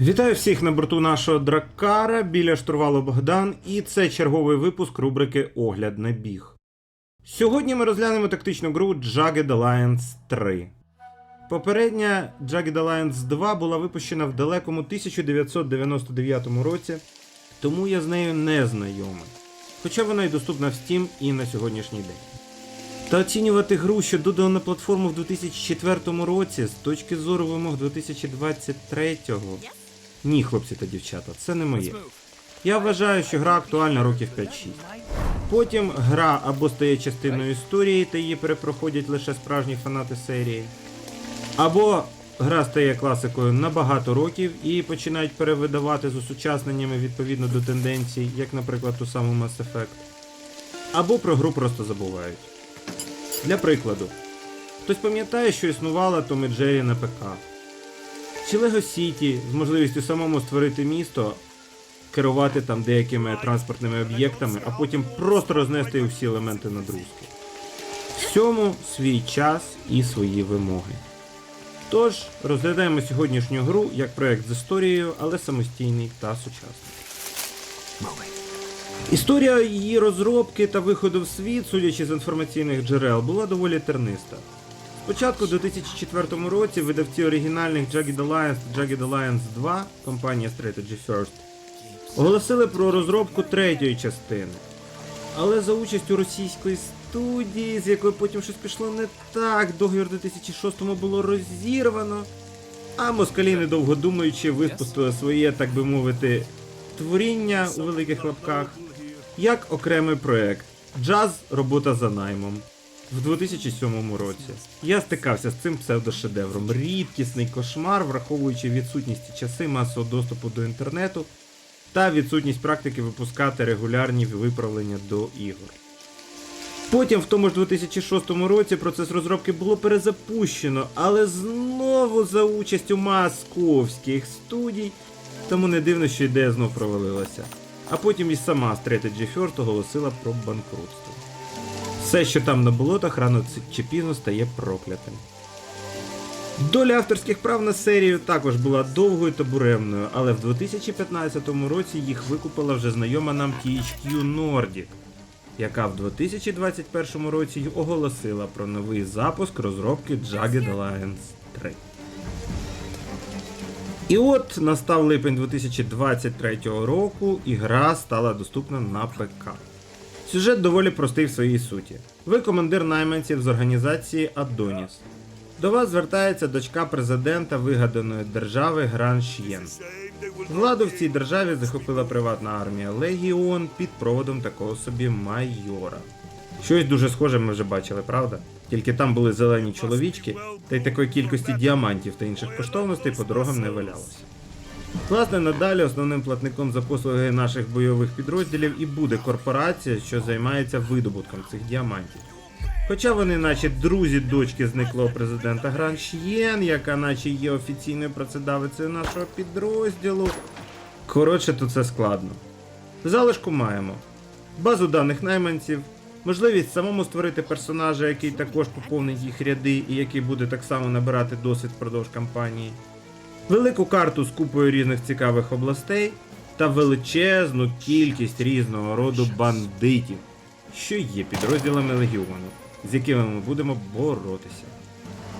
Вітаю всіх на борту нашого дракара біля штурвалу Богдан, і це черговий випуск рубрики Огляд на біг. Сьогодні ми розглянемо тактичну гру Jagged Alliance 3. Попередня Jagged Alliance 2 була випущена в далекому 1999 році, тому я з нею не знайомий. Хоча вона і доступна в Steam і на сьогоднішній день. Та оцінювати гру, що додано на платформу в 2004 році, з точки зору вимог 2023-го. Ні, хлопці та дівчата, це не моє. Я вважаю, що гра актуальна років 5-6. Потім гра або стає частиною історії та її перепроходять лише справжні фанати серії, або гра стає класикою на багато років і починають перевидавати з усучасненнями відповідно до тенденцій, як, наприклад, ту саму Mass Effect. Або про гру просто забувають. Для прикладу, хтось пам'ятає, що існувала Том і Джері на ПК. Чи Lego City з можливістю самому створити місто, керувати там деякими транспортними об'єктами, а потім просто рознести усі елементи на друзки. Всьому свій час і свої вимоги. Тож, розглядаємо сьогоднішню гру як проект з історією, але самостійний та сучасний. Історія її розробки та виходу в світ, судячи з інформаційних джерел, була доволі терниста. Спочатку у 2004 році видавці оригінальних Jagged Alliance та Jagged Alliance 2, компанія Strategy First, оголосили про розробку третьої частини. Але за участю російської студії, з якою потім щось пішло не так, договір у 2006 було розірвано. А москалі, недовго думаючи, випустили своє, так би мовити, творіння у великих лапках як окремий проект Джаз робота за наймом в 2007 році. Я стикався з цим псевдошедевром. Рідкісний кошмар, враховуючи відсутність і часи масового доступу до інтернету та відсутність практики випускати регулярні виправлення до ігор. Потім, в тому ж 2006 році, процес розробки було перезапущено, але знову за участю московських студій, тому не дивно, що ідея знов провалилася. А потім і сама Strategy First оголосила про банкрутство. Все, що там на болотах, рано чи пізно стає проклятим. Доля авторських прав на серію також була довгою та буремною, але в 2015 році їх викупила вже знайома нам THQ Nordic, яка в 2021 році оголосила про новий запуск розробки Jagged Alliance 3. І от настав липень 2023 року, і гра стала доступна на ПК. Сюжет доволі простий в своїй суті. Ви командир найманців з організації Адоніс. До вас звертається дочка президента вигаданої держави Гран Ш'єн. Владу в цій державі захопила приватна армія Легіон під проводом такого собі майора. Щось дуже схоже ми вже бачили, правда? Тільки там були зелені чоловічки, та й такої кількості діамантів та інших коштовностей по дорогам не валялося. Власне, надалі основним платником за послуги наших бойових підрозділів і буде корпорація, що займається видобутком цих діамантів. Хоча вони, наче друзі дочки зниклого президента Гран Ш'єн, яка наче є офіційною працедавицею нашого підрозділу. Коротше, тут це складно. Залишку маємо базу даних найманців, можливість самому створити персонажа, який також поповнить їх ряди і який буде так само набирати досвід впродовж кампанії, велику карту з купою різних цікавих областей та величезну кількість різного роду бандитів, що є підрозділами легіону, з якими ми будемо боротися.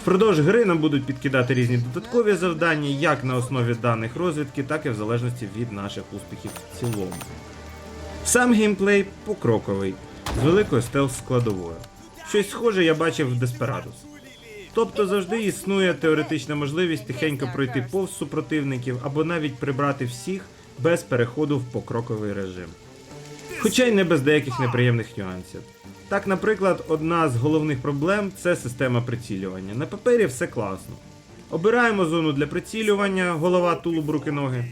Впродовж гри нам будуть підкидати різні додаткові завдання, як на основі даних розвідки, так і в залежності від наших успіхів в цілому. Сам геймплей покроковий, з великою стелс складовою. Щось схоже я бачив в Desperados. Тобто завжди існує теоретична можливість тихенько пройти повз супротивників або навіть прибрати всіх без переходу в покроковий режим. Хоча й не без деяких неприємних нюансів. Так, наприклад, одна з головних проблем це система прицілювання. На папері все класно. Обираємо зону для прицілювання, голова, тулуб, руки, ноги.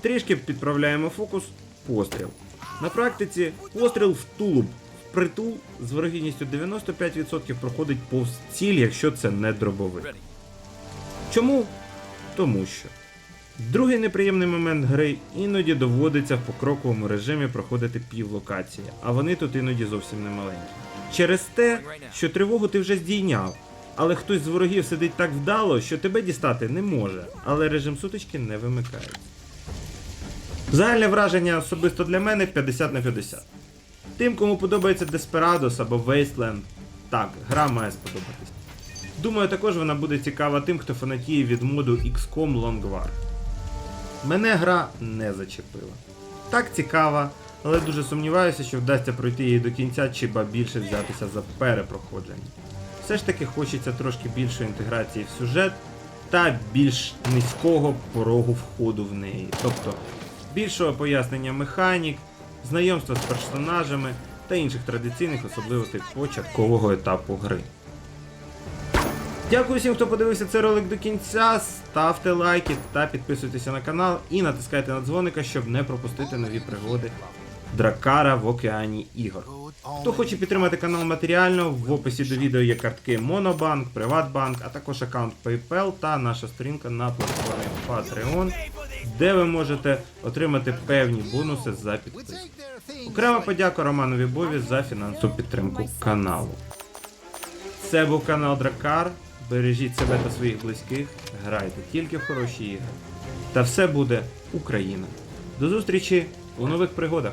Трішки підправляємо фокус, постріл. На практиці постріл в тулуб впритул з вирогідністю 95% проходить повз ціль, якщо це не дробовик. Чому? Тому що. Другий неприємний момент гри іноді доводиться в покроковому режимі проходити пів локації, а вони тут іноді зовсім не маленькі. Через те, що тривогу ти вже здійняв, Але хтось з ворогів сидить так вдало, що тебе дістати не може, але режим сутички не вимикається. Загальне враження особисто для мене 50 на 50. Тим, кому подобається Desperados або Wasteland, так, гра має сподобатись. Думаю, також вона буде цікава тим, хто фанатіє від моду XCOM Long War. Мене гра не зачепила. Так цікава, але дуже сумніваюся, що вдасться пройти її до кінця чи ба більше взятися за перепроходження. Все ж таки хочеться трошки більшої інтеграції в сюжет та більш низького порогу входу в неї. Тобто більшого пояснення механік, знайомства з персонажами та інших традиційних особливостей початкового етапу гри. Дякую всім, хто подивився цей ролик до кінця. Ставте лайки та підписуйтеся на канал і натискайте на дзвоника, щоб не пропустити нові пригоди Дракара в океані ігор. Хто хоче підтримати канал матеріально, в описі до відео є картки Monobank, Приватбанк, а також аккаунт PayPal та наша сторінка на платформі Patreon, де ви можете отримати певні бонуси за підписку. Окрема подяка Романові Бові за фінансову підтримку каналу. Це був канал Дракар. Бережіть себе та своїх близьких, грайте тільки в хороші ігри. Та все буде Україна. До зустрічі у нових пригодах!